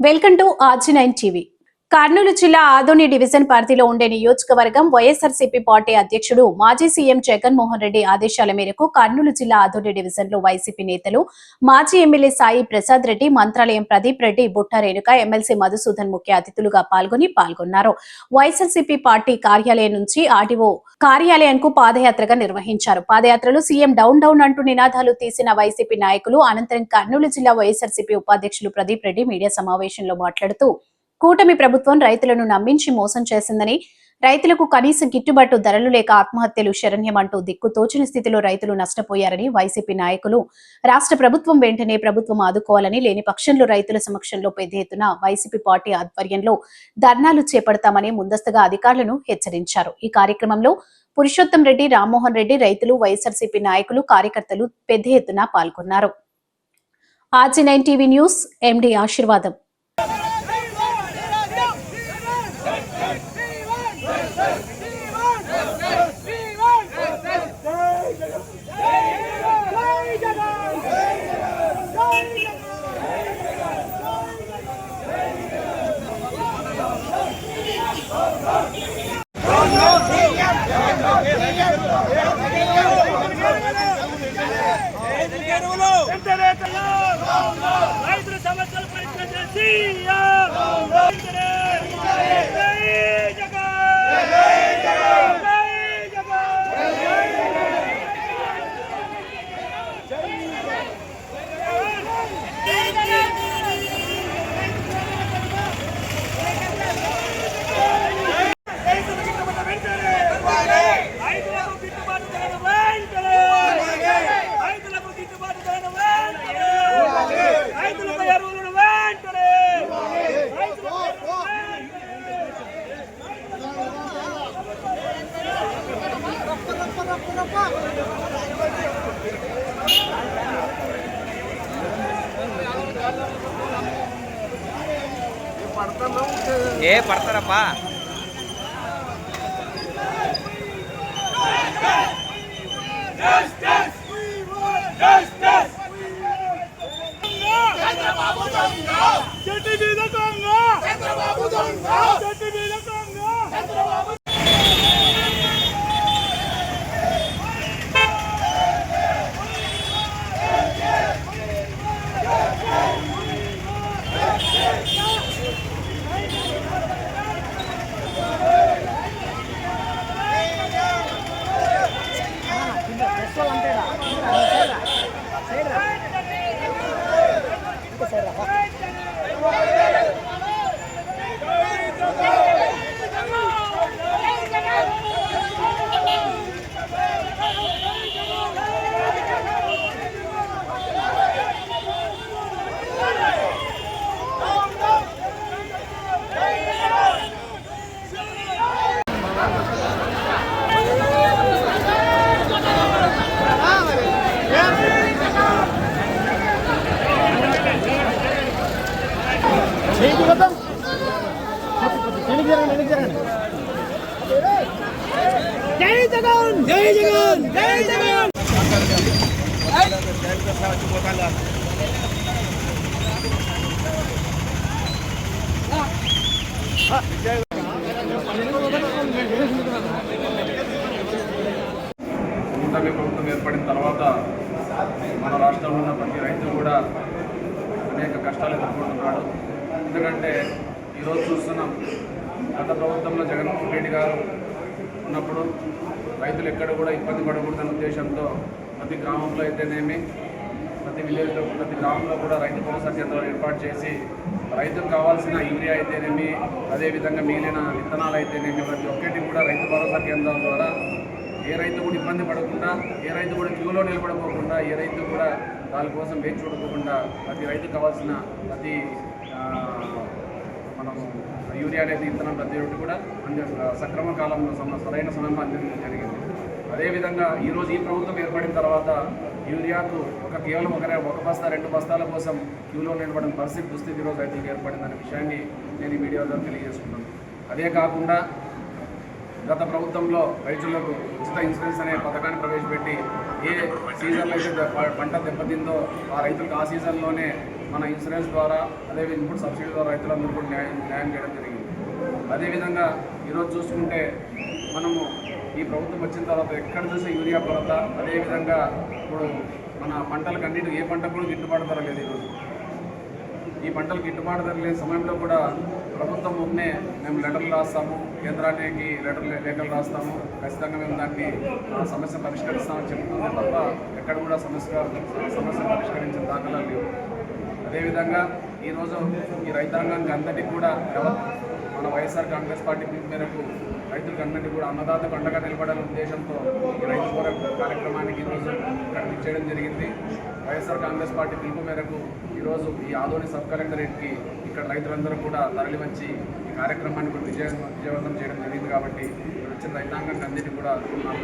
Welcome to RG nine TV. Kurnool జిల్లా Adoni division పరిధిలో ఉండే నియోజకవర్గం వైఎస్ఆర్సీపీ పార్టీ అధ్యక్షుడు మాజీ సీఎం జగన్మోహన్ రెడ్డి ఆదేశాల మేరకు కర్నూలు జిల్లా ఆదోని డివిజన్లో వైసీపీ నేతలు మాజీ ఎమ్మెల్యే సాయి ప్రసాద్ రెడ్డి మంత్రాలయం ప్రదీప్ రెడ్డి బుట్ట రేణుక ఎమ్మెల్సీ మధుసూదన్ ముఖ్య అతిథులుగా పాల్గొని పాల్గొన్నారు. వైఎస్ఆర్సీపీ పార్టీ కార్యాలయం నుంచి ఆర్డీఓ కార్యాలయానికి పాదయాత్రగా నిర్వహించారు. పాదయాత్రలో సీఎం డౌన్ డౌన్ అంటూ నినాదాలు తీసిన వైసీపీ నాయకులు అనంతరం కర్నూలు జిల్లా వైఎస్ఆర్సీపీ ఉపాధ్యక్షులు ప్రదీప్ రెడ్డి మీడియా సమావేశంలో మాట్లాడుతూ కూటమి ప్రభుత్వం రైతులను నమ్మించి మోసం చేసిందని రైతులకు కనీస గిట్టుబాటు ధరలు లేక ఆత్మహత్యలు శరణ్యమంటూ దిక్కు తోచని స్థితిలో రైతులు నష్టపోయారని వైసీపీ నాయకులు. రాష్ట్ర ప్రభుత్వం వెంటనే ప్రభుత్వం ఆదుకోవాలని లేని పక్షంలో రైతుల సమక్షంలో పెద్ద ఎత్తున వైసీపీ పార్టీ ఆధ్వర్యంలో ధర్నాలు చేపడతామని ముందస్తుగా అధికారులను హెచ్చరించారు. ఈ కార్యక్రమంలో పురుషోత్తం రెడ్డి రామ్మోహన్ రెడ్డి రైతులు వైఎస్ఆర్సీపీ నాయకులు కార్యకర్తలు పెద్ద ఎత్తున పాల్గొన్నారు. RG nine TV news MD Aseervadam. రైతుల ಏ ಬರ್ತಾರಪ್ಪ ಜೆಟ್ಟಿ జై జగన్ జై జగన్ జై జగన్ కూటమి ప్రభుత్వం ఏర్పడిన తర్వాత మన రాష్ట్రంలో ఉన్న ప్రతి రైతు కూడా అనేక కష్టాలు ఎదుర్కొంటున్నాడు. ఎందుకంటే ఈరోజు చూస్తున్నాం గత ప్రభుత్వంలో జగన్మోహన్ రెడ్డి గారు ఉన్నప్పుడు రైతులు ఎక్కడ కూడా ఇబ్బంది పడకూడదన్న ఉద్దేశంతో ప్రతి గ్రామంలో అయితేనేమి ప్రతి విలేజ్లో ప్రతి గ్రామంలో కూడా రైతు భరోసా కేంద్రాలు ఏర్పాటు చేసి రైతుకు కావాల్సిన యూరియా అయితేనేమి అదేవిధంగా మిగిలిన విత్తనాలు అయితేనేమి ప్రతి ఒక్కటి కూడా రైతు భరోసా కేంద్రాల ద్వారా ఏ రైతు కూడా ఇబ్బంది పడకుండా ఏ రైతు కూడా క్యూలో నిలబడకోకుండా ఏ రైతు కూడా దానికోసం వేచి చూడకోకుండా ప్రతి రైతుకు కావాల్సిన ప్రతి మనము యూరియా అనేది ఇత్తనం ప్రతి ఒక్కటి కూడా అంద సక్రమ కాలంలో సమ- సరైన సమయంలో అందించడం జరిగింది. అదేవిధంగా ఈరోజు ఈ ప్రభుత్వం ఏర్పడిన తర్వాత యూరియాకు ఒక కేవలం ఒక ఒక బస్తా రెండు బస్తాల కోసం క్యూలో నిలబడిన పరిస్థితి దుస్థితి ఈరోజు రైతులకు ఏర్పడిందనే విషయాన్ని నేను ఈ మీడియా ద్వారా తెలియజేసుకున్నాను అదే కాకుండా గత ప్రభుత్వంలో రైతులకు ఉచిత ఇన్సూరెన్స్ అనే పథకాన్ని ప్రవేశపెట్టి ఏ సీజన్లో అయితే పంట దెబ్బతిందో ఆ రైతులకు ఆ సీజన్లోనే మన ఇన్సూరెన్స్ ద్వారా అదే ఇన్పుట్ సబ్సిడీ ద్వారా రైతులందరూ కూడా న్యాయం న్యాయం చేయడం జరిగింది. అదేవిధంగా ఈరోజు చూసుకుంటే మనము ఈ ప్రభుత్వం వచ్చిన తర్వాత ఎక్కడ చూసే యూరియా కొరత అదేవిధంగా ఇప్పుడు మన పంటలకు అన్నిటి ఏ పంట కూడా గిట్టుబాటు ధర లేదు ఈరోజు. ఈ పంటలు గిట్టుబాటు ధర లేని సమయంలో కూడా ప్రభుత్వం ముందే మేము లెటర్లు రాస్తాము కేంద్రానికి లెటర్ లేఖలు రాస్తాము. ఖచ్చితంగా మేము దాన్ని సమస్య పరిష్కరిస్తామని చెప్తుంది తప్ప ఎక్కడ కూడా సమస్య సమస్య పరిష్కరించిన దాఖలా లేవు. అదేవిధంగా ఈరోజు ఈ రైతాంగానికి అందరికీ కూడా మన వైఎస్ఆర్ కాంగ్రెస్ పార్టీ పిలుపు మేరకు రైతులకు అందరికీ కూడా అన్నదాతకు అండగా నిలబడాలనే ఉద్దేశంతో ఈ రైతు పోరా కార్యక్రమానికి ఈరోజు ఇక్కడ చేయడం జరిగింది. వైఎస్ఆర్ కాంగ్రెస్ పార్టీ పిలుపు మేరకు ఈరోజు ఈ ఆదోని సబ్ కలెక్టరేట్కి ఇక్కడ రైతులందరూ కూడా తరలివచ్చి ఈ కార్యక్రమాన్ని కూడా విజయ విజయవంతం చేయడం జరిగింది కాబట్టి వచ్చిన రైతాంగానికి అందరికీ కూడా నా